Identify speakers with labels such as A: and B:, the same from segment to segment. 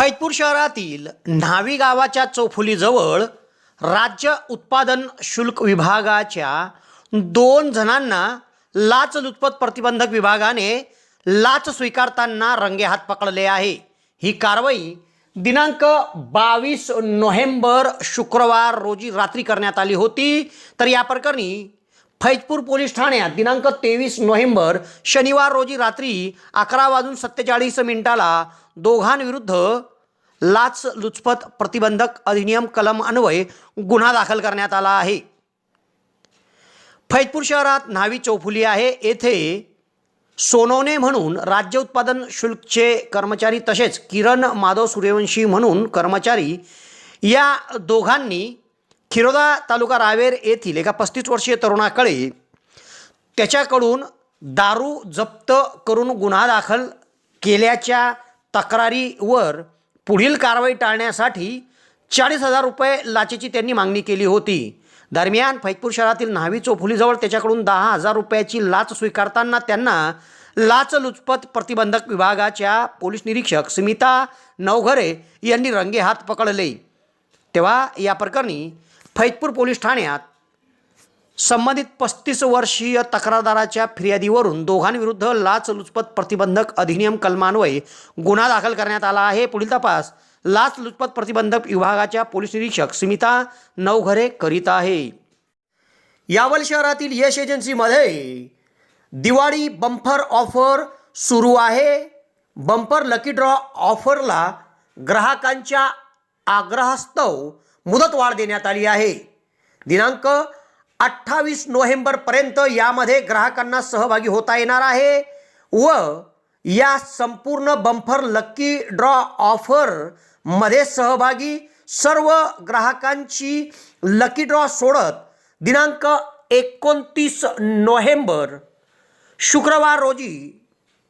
A: फैजपूर शहरातील न्हावी गावाच्या चौफुलीजवळ राज्य उत्पादन शुल्क विभागाच्या दोन जणांना लाचलुचपत प्रतिबंधक विभागाने लाच स्वीकारताना रंगेहात पकडले आहे. ही कारवाई दिनांक बावीस नोव्हेंबर शुक्रवार रोजी रात्री करण्यात आली होती. तर या प्रकरणी फैजपूर पोलीस ठाण्यात दिनांक तेवीस नोव्हेंबर शनिवार रोजी रात्री अकरा वाजून सत्तेचाळीस मिनिटाला दोघांविरुद्ध लाच लुचपत प्रतिबंधक अधिनियम कलम अन्वय गुन्हा दाखल करण्यात आला आहे. फैजपूर शहरात न्हावी चौफुली आहे. येथे सोनवणे म्हणून राज्य उत्पादन शुल्कचे कर्मचारी तसेच किरण माधव सूर्यवंशी म्हणून कर्मचारी या दोघांनी खिरोदा तालुका रावेर येथील एका पस्तीस वर्षीय तरुणाकडे त्याच्याकडून दारू जप्त करून गुन्हा दाखल केल्याच्या तक्रारीवर पुढील कारवाई टाळण्यासाठी चाळीस हजार रुपये लाचेची त्यांनी मागणी केली होती. दरम्यान फैजपूर शहरातील न्हावी चोफुलीजवळ त्याच्याकडून दहा हजार रुपयाची लाच स्वीकारताना त्यांना लाचलुचपत प्रतिबंधक विभागाच्या पोलीस निरीक्षक स्मिता नवघरे यांनी रंगेहात पकडले. तेव्हा या प्रकरणी फैजपूर पोलीस ठाण्यात संबंधित पस्तीस वर्षीय तक्रारदाराच्या फिर्यादीवरून दोघांविरुद्ध लाचलुचपत प्रतिबंधक अधिनियम कलमान्वये गुन्हा दाखल करण्यात आला आहे. पुढील तपास. लाचलुचपत प्रतिबंधक विभागाच्या पोलीस निरीक्षक स्मिता नवघरे करीत आहे. यावल शहरातील यश एजन्सीमध्ये दिवाळी बंपर ऑफर सुरू आहे. बंपर लकी ड्रॉ ऑफरला ग्राहकांच्या आग्रहास्तव मुदतवाढ देण्यात आली आहे. दिनांक अठ्ठावीस नोव्हेंबरपर्यंत यामध्ये ग्राहकांना सहभागी होता येणार आहे व या संपूर्ण बम्फर लक्की ड्रॉ ऑफरमध्ये सहभागी सर्व ग्राहकांची लकी ड्रॉ सोडत दिनांक एकोणतीस नोव्हेंबर शुक्रवार रोजी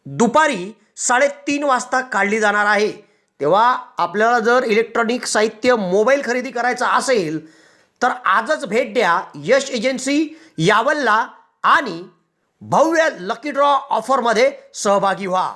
A: दुपारी साडेतीन वाजता काढली जाणार आहे. तेव्हा आपल्याला जर इलेक्ट्रॉनिक साहित्य मोबाईल खरेदी करायचा असेल तर आजच भेट द्या यश एजन्सी यावलला आणि भव्य लकी ड्रॉ ऑफरमध्ये सहभागी व्हा.